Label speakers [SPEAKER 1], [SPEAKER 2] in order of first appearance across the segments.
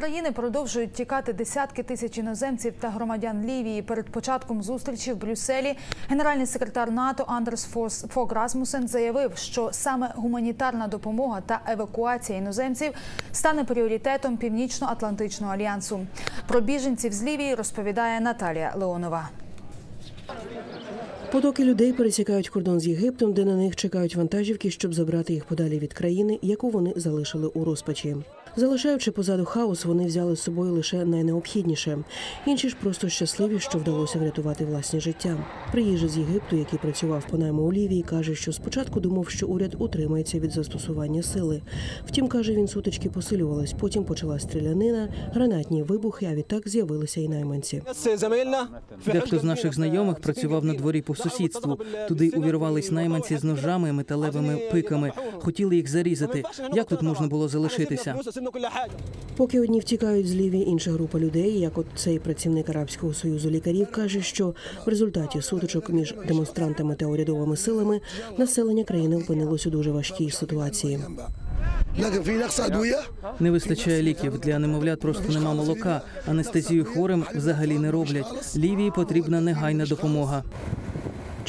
[SPEAKER 1] країни продовжують тікати десятки тисяч іноземців та громадян Лівії. Перед початком зустрічі в Брюсселі генеральний секретар НАТО Андерс Фог Расмусен заявив, що саме гуманітарна допомога та евакуація іноземців стане пріоритетом Північно-Атлантичного альянсу. Про біженців з Лівії розповідає Наталія Леонова.
[SPEAKER 2] Потоки людей пересікають кордон з Єгиптом, де на них чекають вантажівки, щоб забрати їх подалі від країни, яку вони залишили у розпачі. Залишаючи позаду хаос, вони взяли з собою лише найнеобхідніше. Інші ж просто щасливі, що вдалося врятувати власне життя. Приїжджа з Єгипту, який працював по найму у Лівії, каже, що спочатку думав, що уряд утримається від застосування сили. Втім, каже, він сутички посилювались. Потім почала стрілянина, гранатні вибухи, а відтак з'явилися і найманці.
[SPEAKER 3] Дехто з наших знайомих працював на дворі по сусідству. Туди увірвались найманці з ножами, металевими пиками. Хотіли їх зарізати. Як тут можна було залишитися?
[SPEAKER 2] Поки одні втікають з Лівії, інша група людей, як от цей працівник арабського союзу лікарів, каже, що в результаті сутичок між демонстрантами та урядовими силами населення країни опинилось у дуже важкій ситуації.
[SPEAKER 3] Не вистачає ліків для немовлят. Просто нема молока. Анестезію хворим взагалі не роблять. Лівії потрібна негайна допомога.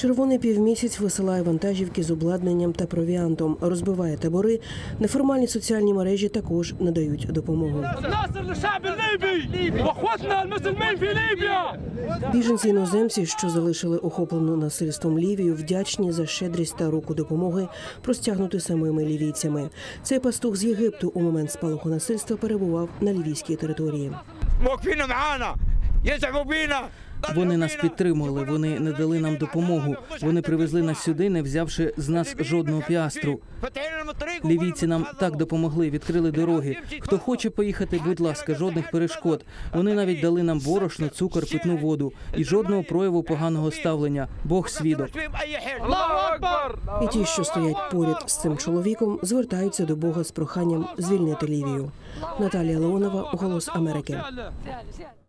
[SPEAKER 2] Червоний півмісяць висилає вантажівки з обладнанням та провіантом, розбиває табори. Неформальні соціальні мережі також надають допомогу. Біженці іноземці, що залишили охоплену насильством Лівію, вдячні за щедрість та руку допомоги простягнути самими лівійцями. Цей пастух з Єгипту у момент спалаху насильства перебував на лівійській території.
[SPEAKER 3] Вони нас підтримували, вони не дали нам допомогу. Вони привезли нас сюди, не взявши з нас жодного піастру. Лівійці нам так допомогли, відкрили дороги. Хто хоче поїхати, будь ласка, жодних перешкод. Вони навіть дали нам борошно, цукор, питну воду і жодного прояву поганого ставлення. Бог свідок.
[SPEAKER 2] І ті, що стоять поряд з цим чоловіком, звертаються до Бога з проханням звільнити Лівію. Наталія Леонова голос Америки.